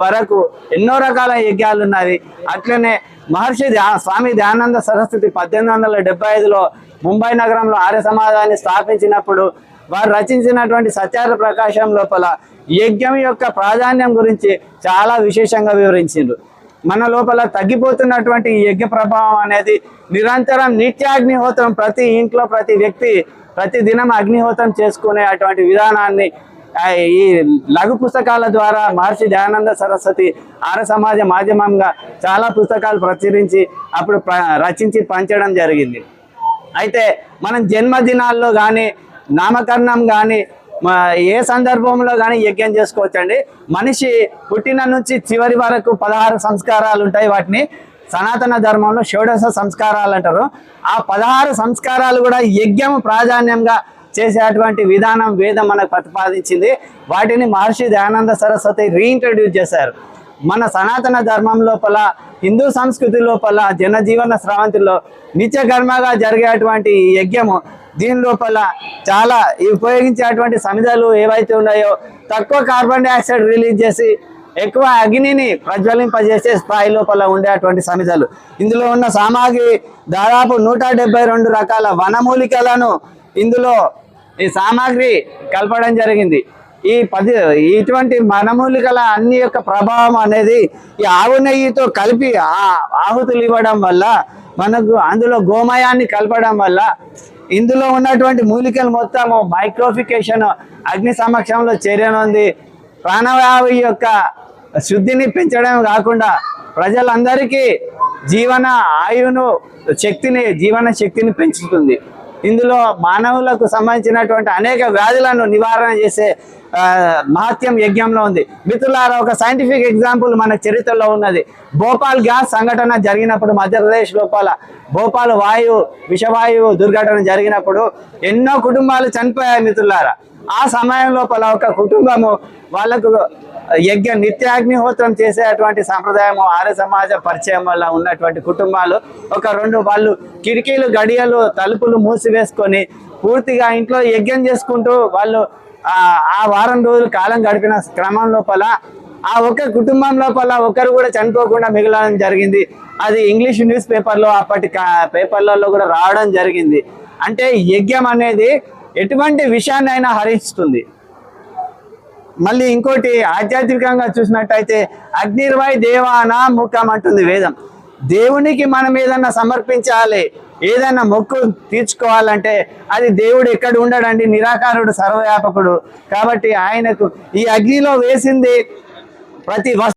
వరకు ఎన్నో రకాల యజ్ఞాలు ఉన్నవి అట్లనే మహర్షి స్వామి దయానంద సరస్వతి పద్దెనిమిది వందల డెబ్బై ఐదులో ముంబై నగరంలో ఆర్య సమాజాన్ని స్థాపించినప్పుడు వారు రచించినటువంటి సత్యార ప్రకాశం లోపల యజ్ఞం యొక్క ప్రాధాన్యం గురించి చాలా విశేషంగా వివరించిండ్రు. మన లోపల తగ్గిపోతున్నటువంటి యజ్ఞ ప్రభావం అనేది నిరంతరం నిత్యాగ్నిహోత్రం ప్రతి ఇంట్లో ప్రతి వ్యక్తి ప్రతి దినం అగ్నిహోత్రం చేసుకునే అటువంటి విధానాన్ని ఈ లఘు పుస్తకాల ద్వారా మహర్షి దయానంద సరస్వతి ఆర సమాజ మాధ్యమంగా చాలా పుస్తకాలు ప్రచురించి అప్పుడు ప్ర- రచించి పంచడం జరిగింది. అయితే మనం జన్మదినాల్లో కానీ నామకరణం కానీ ఏ సందర్భంలో కానీ యజ్ఞం చేసుకోవచ్చండి. మనిషి పుట్టిన నుంచి చివరి వరకు పదహారు సంస్కారాలు ఉంటాయి. వాటిని సనాతన ధర్మంలో షోడశ సంస్కారాలు అంటారు. ఆ పదహారు సంస్కారాలు కూడా యజ్ఞం ప్రాధాన్యంగా చేసేటువంటి విధానం వేదం మనకు ప్రతిపాదించింది. వాటిని మహర్షి దయానంద సరస్వతి రీఇంట్రడ్యూస్ చేశారు. మన సనాతన ధర్మం లోపల హిందూ సంస్కృతి లోపల జనజీవన స్రవంతిలో నిత్యకర్మగా జరిగేటువంటి యజ్ఞము దీని లోపల చాలా ఉపయోగించేటువంటి సమిధలు ఏవైతే ఉన్నాయో తక్కువ కార్బన్ డైఆక్సైడ్ రిలీజ్ చేసి ఎక్కువ అగ్నిని ప్రజ్వలింపజేసే స్థాయి లోపల ఉండేటువంటి సమిధలు. ఇందులో ఉన్న సామాగ్రి దాదాపు నూట రెండు రకాల వనమూలికలను ఇందులో ఈ సామాగ్రి కలపడం జరిగింది. ఈ పది ఇటువంటి మనమూలికల అన్ని యొక్క ప్రభావం అనేది ఈ ఆవు నెయ్యితో కలిపి ఆ ఆహుతులు ఇవ్వడం వల్ల మనకు అందులో గోమయాన్ని కలపడం వల్ల ఇందులో ఉన్నటువంటి మూలికలు మొత్తం మైక్రోఫికేషన్ అగ్ని సమక్షంలో చేరనుంది ప్రాణవాయు యొక్క శుద్ధిని పెంచడం కాకుండా ప్రజలందరికీ జీవన ఆయువును శక్తిని జీవన శక్తిని పెంచుతుంది. ఇందులో మానవులకు సంబంధించినటువంటి అనేక వ్యాధులను నివారణ చేసే మహత్యం యజ్ఞంలో ఉంది. మిత్రులారా ఒక సైంటిఫిక్ ఎగ్జాంపుల్ మన చరిత్రలో ఉన్నది. భోపాల్ గ్యాస్ సంఘటన జరిగినప్పుడు మధ్యప్రదేశ్ లోపల భోపాల్ వాయువు విషవాయువు దుర్ఘటన జరిగినప్పుడు ఎన్నో కుటుంబాలు చనిపోయాయి మిత్రులారా. ఆ సమయం లోపల ఒక కుటుంబము వాళ్ళకు యజ్ఞ నిత్యాగ్నిహోత్రం చేసేటువంటి సంప్రదాయం ఆర్య సమాజ పరిచయం వల్ల ఉన్నటువంటి కుటుంబాలు. ఒక రెండు వాళ్ళు కిటికీలు గడియలు తలుపులు మూసివేసుకొని పూర్తిగా ఇంట్లో యజ్ఞం చేసుకుంటూ వాళ్ళు ఆ వారం రోజులు కాలం గడిపిన క్రమం లోపల ఆ ఒక్క కుటుంబం లోపల ఒకరు కూడా చనిపోకుండా మిగలడం జరిగింది. అది ఇంగ్లీష్ న్యూస్ పేపర్లో అప్పటి పేపర్లలో కూడా రావడం జరిగింది. అంటే యజ్ఞం అనేది ఎటువంటి విషయాన్ని అయినా హరిస్తుంది. మళ్ళీ ఇంకోటి ఆధ్యాత్మికంగా చూసినట్టయితే అగ్నిర్వై దేవానా ముఖం అంటుంది వేదం. దేవునికి మనం ఏదన్నా సమర్పించాలి ఏదైనా మొక్కు తీర్చుకోవాలంటే అది దేవుడు ఎక్కడ ఉండడండి? నిరాకారుడు సర్వవ్యాపకుడు. కాబట్టి ఆయనకు ఈ అగ్నిలో వేసింది ప్రతి వస్తు